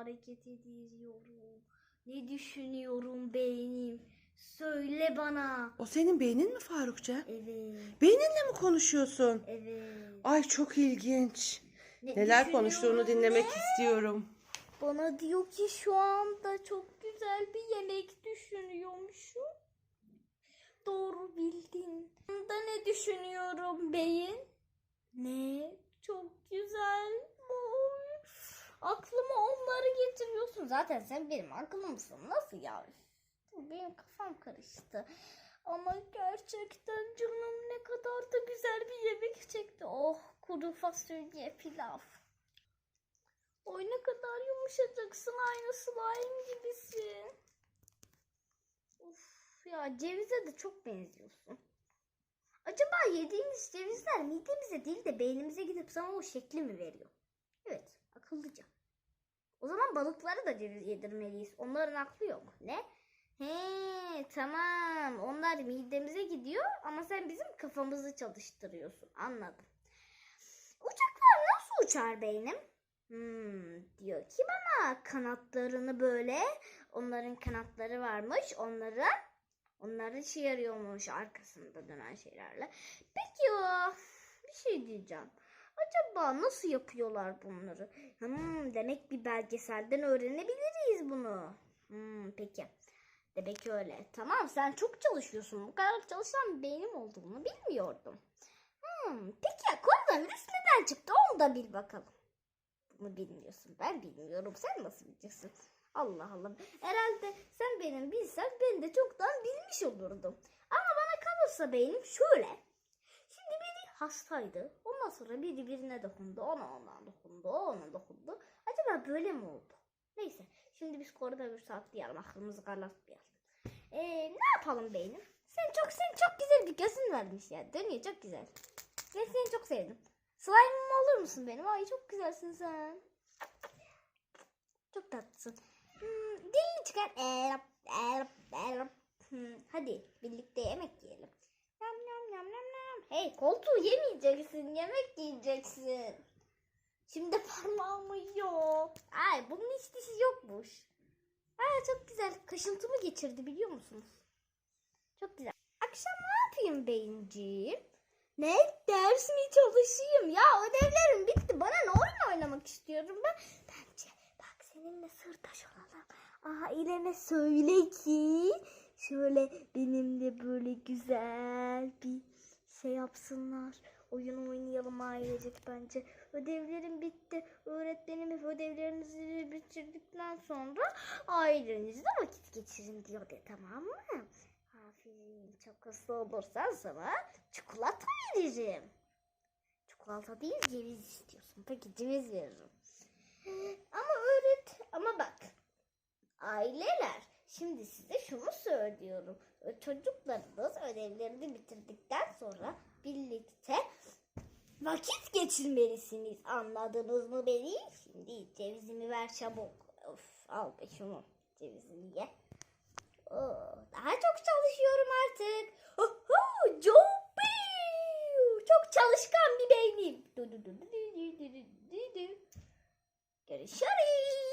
hareket ediyorum? Ne düşünüyorum beynim? Söyle bana. O senin beynin mi Farukça? Evet. Beyninle mi konuşuyorsun? Evet. Ay çok ilginç. Ne Neler konuştuğunu dinlemek ne? istiyorum. Bana diyor ki şu anda çok güzel bir yemek düşünüyormuşum. Doğru bildin. Da ne düşünüyorum beyin? Ne? Çok güzel. Oy. Aklıma onları getiriyorsun. Zaten sen benim aklımsın. Nasıl ya? Benim kafam karıştı. Ama gerçekten canım ne kadar da güzel bir yemek çekti. Oh kuru fasulye pilav. Oy ne kadar yumuşacaksın aynı slime gibisin. Uf ya cevize de çok benziyorsun. Acaba yediğimiz cevizler midemize değil de beynimize gidip sana o şekli mi veriyor? Evet akıllıca. O zaman balıklara da ceviz yedirmeliyiz. Onların aklı yok. Ne? He tamam. Onlar midemize gidiyor ama sen bizim kafamızı çalıştırıyorsun. Anladım. Uçaklar nasıl uçar beynim? Hmm, diyor ki bana kanatlarını böyle onların kanatları varmış onları onları işe yarıyormuş arkasında dönen şeylerle. Peki o bir şey diyeceğim. Acaba nasıl yapıyorlar bunları? Hmm, demek bir belgeselden öğrenebiliriz bunu. Hmm, peki. Demek öyle. Tamam sen çok çalışıyorsun. Bu kadar çalışan beynim olduğunu bilmiyordum. Hmm, peki ya koronavirüs neden çıktı? Onu da bil bakalım. Bunu bilmiyorsun. Ben bilmiyorum. Sen nasıl bileceksin? Allah Allah. Herhalde sen benim bilsen ben de çoktan bilmiş olurdum. Ama bana kalırsa beynim şöyle. Şimdi biri hastaydı. Ondan sonra biri birine dokundu. Ona ona dokundu. O ona dokundu. Acaba böyle mi oldu? Neyse. Şimdi biz koronavirüsü atlayalım. Aklımızı karlatmayalım. Ee, ne yapalım beynim? Sen çok sen çok güzel bir gözün varmış ya. Dönüyor çok güzel. Ben seni çok sevdim. Slime'ım olur musun benim? Ay çok güzelsin sen. Çok tatlısın. Hmm, dilini çıkar. Erap, erap, erap. Hmm, hadi birlikte yemek Hey koltuğu yemeyeceksin. Yemek yiyeceksin. Şimdi parmağımı yiyor. Ay bunun hiç dişi yokmuş. Ay çok güzel. Kaşıntımı geçirdi biliyor musunuz? Çok güzel. Akşam ne yapayım beyinciğim? Ne? Ders mi çalışayım? Ya ödevlerim bitti. Bana ne oyun oynamak istiyorum ben? Bence bak seninle sırdaş olalım. Aileme söyle ki şöyle benimle böyle güzel bir şey yapsınlar. Oyun oynayalım ailecek bence. Ödevlerim bitti. Öğretmenim ödevlerinizi bitirdikten sonra ailenizle vakit geçirin diyor de tamam mı? Aferin çok hızlı olursan sana çikolata veririm. Çikolata değil ceviz istiyorsun. Peki ceviz veririm. Ama öğret ama bak aileler Şimdi size şunu söylüyorum. Çocuklarınız ödevlerini bitirdikten sonra birlikte vakit geçirmelisiniz. Anladınız mı beni? Şimdi cevizimi ver çabuk. Of, al be şunu cevizini ye. Oo, daha çok çalışıyorum artık. Oho, Joppi! Çok çalışkan bir beynim. Görüşürüz.